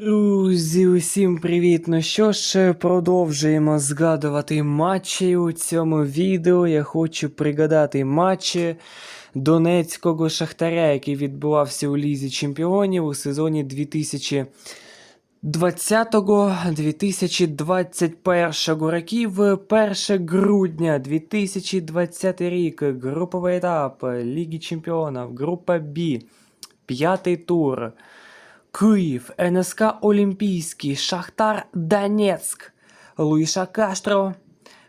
Друзі, усім привіт! Ну що ж, продовжуємо згадувати матчі у цьому відео. Я хочу пригадати матчі Донецького Шахтаря, який відбувався у Лізі Чемпіонів у сезоні 2020-2021 років. 1 грудня 2020 рік. Груповий етап Ліги Чемпіонів, група Б, п'ятий тур. Київ, НСК Олімпійський, Шахтар Донецьк, Луїша Каштро.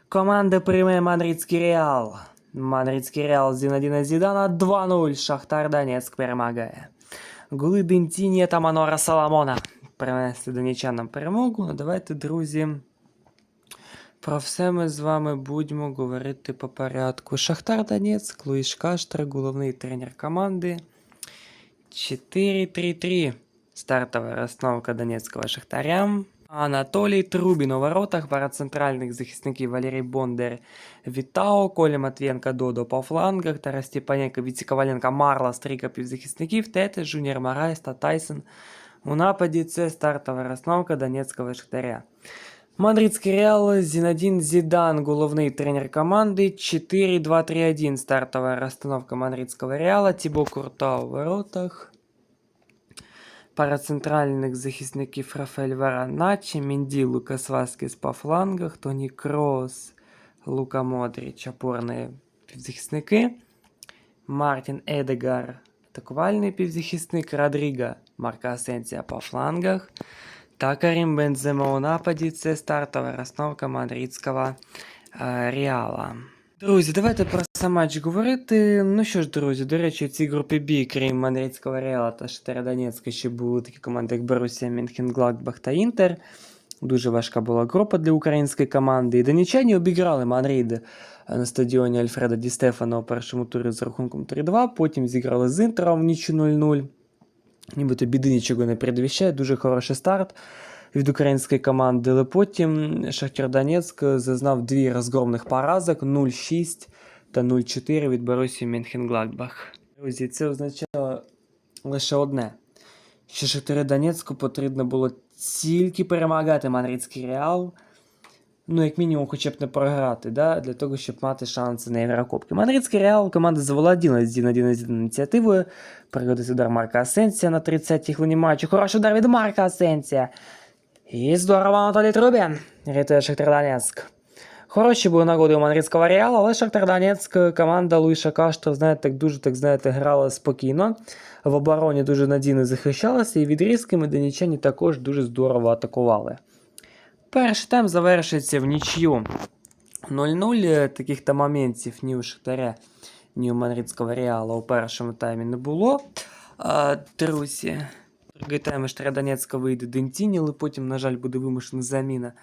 Команда прийме Мадридський Реал. Мадридський Реал Зінадіна Зідана 2-0. Шахтар Донецьк перемагає. Голи Дентіні та Манора Саламона принесли донечанам перемогу. Ну, давайте, друзі. Про все ми з вами будемо говорити по порядку. Шахтар Донецьк, Луїш Каштра, головний тренер команди. 4-3-3. Стартовая расстановка Донецкого Шахтаря. Анатолій Трубін у воротах, пара центральних захисників Валерій Бондар, Вітао, Коля Матвієнка, Додо по флангах, Тарас Степаненко, Віці Коваленко, Марла, Стріка півзахисників, Тете, Жуніор Марайс та Тайсон. У нападі це стартова розстановка Донецького Шахтаря. Мадридський Реал, Зінадін Зідан, головний тренер команди, 4-2-3-1 стартова розстановка Мадридського Реала, Тібо Курта у воротах. Пара центральних захисників Рафаель Вараначі, Мінді, Лукас Васкес по флангах, Тоні Крос, Лука Модріч, опорні півзахисники. Мартін Едегар, атакувальний півзахисник, Родріга, Марка Асенсія по флангах. Та Карім Бензема у нападі. Це стартова розстановка мадридського е, Реала. Друзі, давайте про сам матч говорити. Ну що ж, друзі, до речі, в цій групі Б, крім Мадридського Реала та Шахтаря Донецька, ще були такі команди, як Борусія, Мюнхен-Гладбах та Інтер. Дуже важка була група для української команди. І донічані обіграли Мадрид на стадіоні Альфреда Ді Стефано у першому турі з рахунком 3-2. Потім зіграли з Інтером в нічу 0-0. Нібито біди нічого не передвіщає, дуже хороший старт від української команди, але потім Шахтер Донецьк зазнав дві розгромних поразок 0-6 та 0-4 від Борусії Мюнхен-Гладбах. Друзі, це означало лише одне, що Шахтарю Донецьку потрібно було тільки перемагати Мадридський Реал, ну, як мінімум, хоча б не програти, да? для того, щоб мати шанси на Єврокубки. Мадридський Реал команда заволоділа з 1-1 ініціативою. Пригодиться удар Марка Асенсія на 30-й хвилині матчу. Хороший удар від Марка Асенсія. І здорово Анатолій Трубін. Рятує Шахтар Донецьк. Хороші були нагоди у Мадридського Реала, але Шахтар Донецьк, команда Луїша Каштра, знаєте, так дуже так знаєте, грала спокійно. В обороні дуже надійно захищалася, і відрізками донічані також дуже здорово атакували. Перший тайм завершиться в нічю 0-0. Таких там моментів ні у Шахтаря, ні у Мадридського Реала у першому таймі не було. Друзі, другий тайм вийде Дентіні, але потім, на жаль, буде вимушена заміна.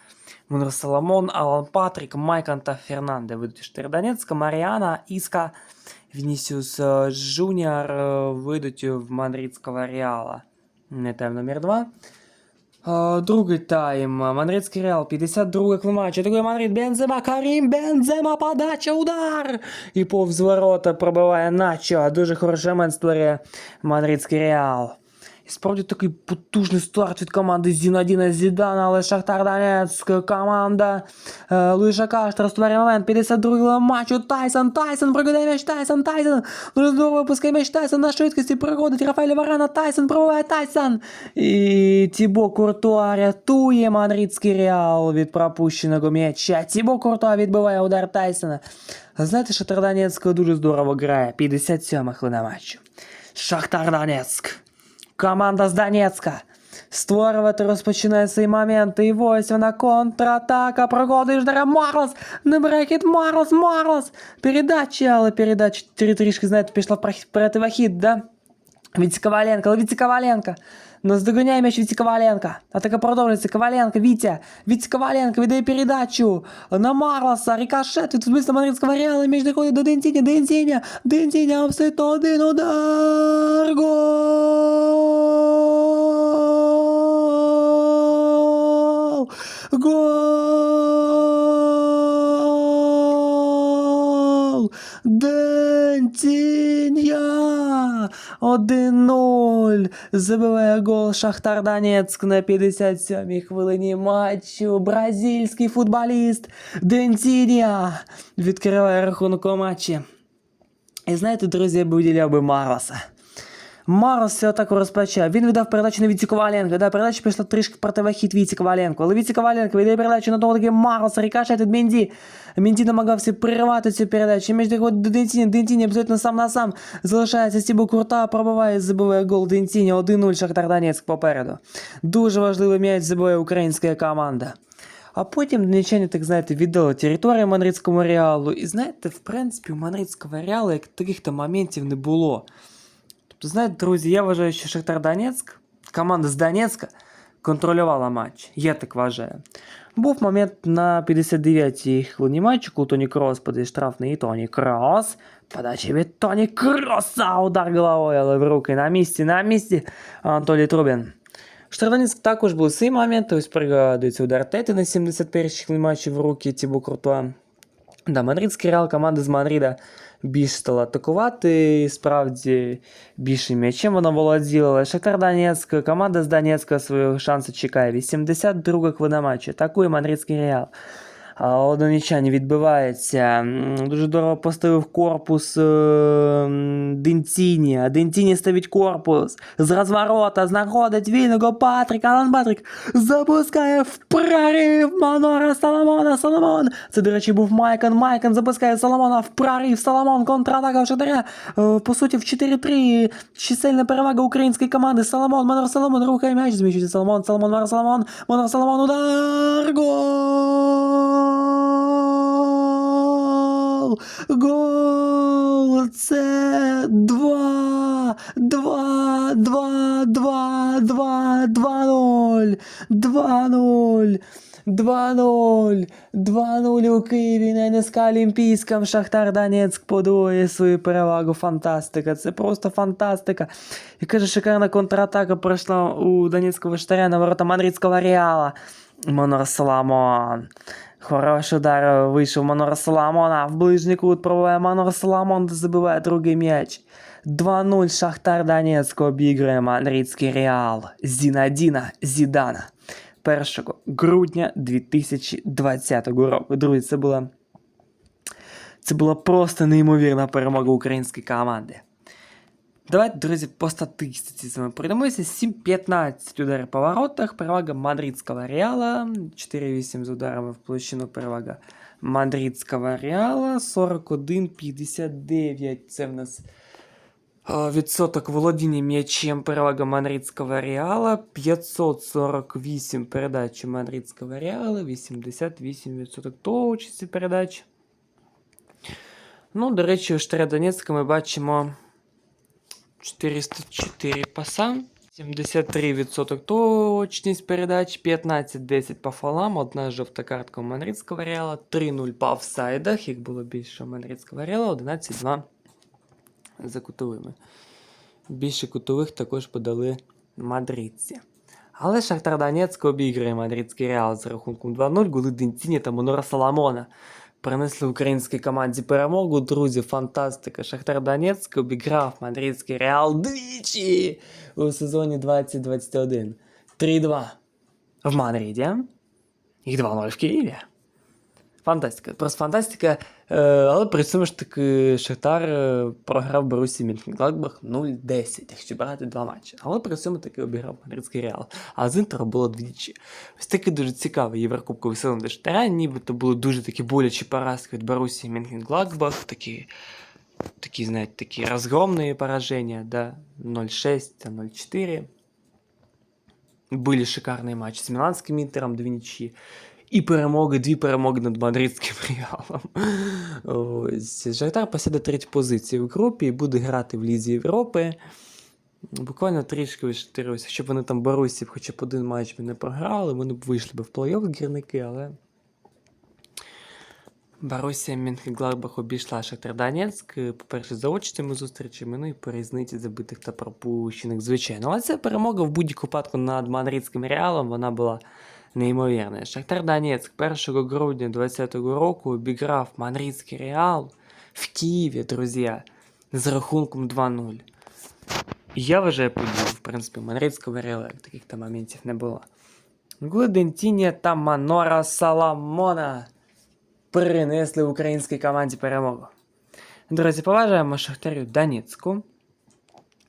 Монро Соломон, Алан Патрік, Майкан та Фернанде вийдуть Шахтаря Маріана, Іска, Вінісіус е, Жуніор е, вийдуть в Мадридського Реала. Не тайм номер 2. Другий тайм. Мадридський Реал, 52-й климач. Такой Мадрид, Бензема, Карім, Бензема, подача, удар! І повз ворота пробиває Начо. Дуже хороший момент створює Мадридський Реал. І справді такий потужний старт від команди Зінадіна Зідана, але Шахтар Донецьк, команда е, Луїша Каштра створює момент, 52 матчу, Тайсон, Тайсон, прокидає м'яч, Тайсон, Тайсон, дуже здорово пускає м'яч, Тайсон на швидкості приходить, Рафаель Варана, Тайсон, пробиває Тайсон, і Тібо Куртуа рятує Мадридський Реал від пропущеного м'яча, Тібо Куртуа відбиває удар Тайсона. Знаєте, Шахтар Донецьк дуже здорово грає, 57 хвилина матчу. Шахтар Донецьк. Команда з Донецька. Створювати розпочинає цей момент. І ось вона контратака. Проходить Ждара Марлос. Не брекет Марлос, Марлос. Передача, але передача трі- трішки, знаєте, пішла в прох- противохід, да? Віці Коваленко, але Віці Коваленко. Наздоганяє м'яч Віці Коваленко. Атака продовжується. Коваленко, Вітя. Віці Коваленко віддає передачу на Марлоса. Рикошет від футболіста Мадридського Реала. М'яч доходить до Денсіня. Денсіня. Денсіня. Обстоїть один удар. Гол! Гол! Денсіня! 1-0. Забиває гол Шахтар Донецьк на 57-й хвилині матчу. Бразильський футболіст Дентінія відкриває рахунок у матчі. І знаєте, друзі, я б виділяв би Мароса. Марос цю атаку розпочав. Він віддав передачу на Віці Коваленко. Да, передача пішла трішки в противохід Віці Коваленко. Але Віці Коваленко віддає передачу на того таки Марос, рикошет від Менді. Менді намагався перервати цю передачу. Між до Дентіні, Дентіні абсолютно сам на сам залишається Стібу Курта, пробиває, забиває гол Дентіні. 1-0 Шахтар Донецьк попереду. Дуже важливий м'яч забиває українська команда. А потім донеччані, так знаєте, віддали територію Мадридському реалу. І знаєте, в принципі, у Мадридського реалу як таких то моментів не було. Тобто, знаєте, друзі, я вважаю, що Шахтар Донецьк, команда з Донецька, контролювала матч. Я так вважаю. Був момент на 59-й хвилині матчу, коли Тоні Крос подає штрафний і Тоні Крос. Подача від Тоні Кроса, удар головою, але в руки на місці, на місці. Анатолій Трубін. Штрафдонецьк також був свій момент, ось пригадується удар Тети на 71-й хвилині матчу в руки Тібо Куртуа. Да, Мадридський реал, команда з Мадрида більш стала атакувати, справді більше м'ячем вона володіла. Шахтар Донецьк, команда з Донецька свого шансу чекає. 82 хвилина матчу. Атакує Мадридський реал. А відбивається. Дуже дорого поставив корпус е, м, А Дентіні ставить корпус. З розворота знаходить вільного Патрика. Алан Патрик запускає в прорив Манора Соломона. Соломон. Це, до речі, був Майкон. Майкон запускає Соломона в прорив. Соломон контратака в Шахтаря. Е, По суті, в 4-3. Чисельна перевага української команди. Соломон, Манор Соломон рухає м'яч. Зміщується Соломон, Соломон, Манор Соломон. Манор Соломон, удар. Гол! Гол! Це два! Два! Два! Два! Два! Два нуль! Два нуль! 2-0! 2-0 у Києві на НСК Олімпійському. Шахтар Донецьк подвоює свою перевагу. Фантастика. Це просто фантастика. Яка же шикарна контратака пройшла у Донецького Шахтаря на ворота Мадридського Реала. Монор Соломон. Хороший удар вийшов Манора Соломона. В ближній кут пробиває Манор Соломон та забиває другий м'яч. 2-0 Шахтар Донецьк обігрує Мадридський Реал. Зінадіна Зідана. 1 грудня 2020 року. Друзі, це була, це була просто неймовірна перемога української команди. Давайте, друзі, по статистиці з вами пройдемося. 7-15 ударів по воротах, перевага мадридського Реала, 4-8 з ударами в площину перевага мадридського Реала, 41-59. Це в нас відсоток володіння м'ячем перевага мадридського Реала, 548 передач мадридського Реала, 88% точності передач. Ну, до речі, у Штаря Донецька ми бачимо 404 паса, 73% точність передач, 15-10 по фолам, одна жовта картка у Мадридського Реала, 3-0 по офсайдах, їх було більше у Мадридського Реала, 11-2 за кутовими. Більше кутових також подали мадридці. Але Шахтар Донецьк обіграє Мадридський Реал з рахунком 2-0, голи Дентіні та Монора Соломона. Принесли українській команді перемогу. Друзі, фантастика. Шахтар Донецьк обіграв Мадридський Реал двічі у сезоні 2021. 3-2 в Мадриді і 2-0 в Києві. Фантастика. Просто фантастика. Е, але при цьому ж таки Шахтар е, програв Борусі Мюнхен-Гладбах 0-10, якщо брати два матчі. Але при цьому таки обіграв Мадридський Реал. А з Інтером було двічі. Ось такий дуже цікавий єврокубковий сезон для Шахтаря, нібито були дуже такі болячі поразки від Борусі Мюнхен-Гладбах, такі, такі, знаєте, такі розгромні пораження, да? 0-6 та 0-4. Были шикарные матчи с Миланским Интером, две ничьи. І перемоги, дві перемоги над мадридським реалом. Ось. Шахтар посяде третю позицію в групі і буде грати в Лізі Європи. Буквально трішки вишатируюся, щоб вони там Борусів хоча б один матч би не програли, вони б вийшли б в плей-офф гірники, але. Борусія Мюнхен-Гладбах обійшла Шахтар Донецьк, по-перше, за очними зустрічами, ну і по різниці забитих та пропущених, звичайно. Але ця перемога в будь-якому випадку над мадридським реалом вона була неймовірна. Шахтар Донецьк 1 грудня 2020 року обіграв мадридський реал в Києві, друзі, з рахунком 2-0. Я вважаю подію, в принципі, Манрицьку варіали, таких там моментів не було. Гудентіні та Манора Саламона принесли українській команді перемогу. Друзі, поважаємо Шахтарю Донецьку,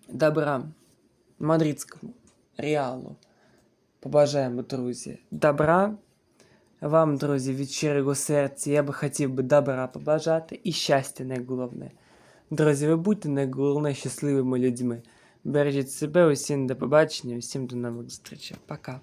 добра Мадридському Реалу. Побажаємо, друзі, добра. Вам, друзі, від щирого серця я би хотів би добра побажати і щастя найголовне. Друзі, ви будьте найголовне щасливими людьми. Бережіть себе, усім до побачення, усім до нових зустрічей. Пока.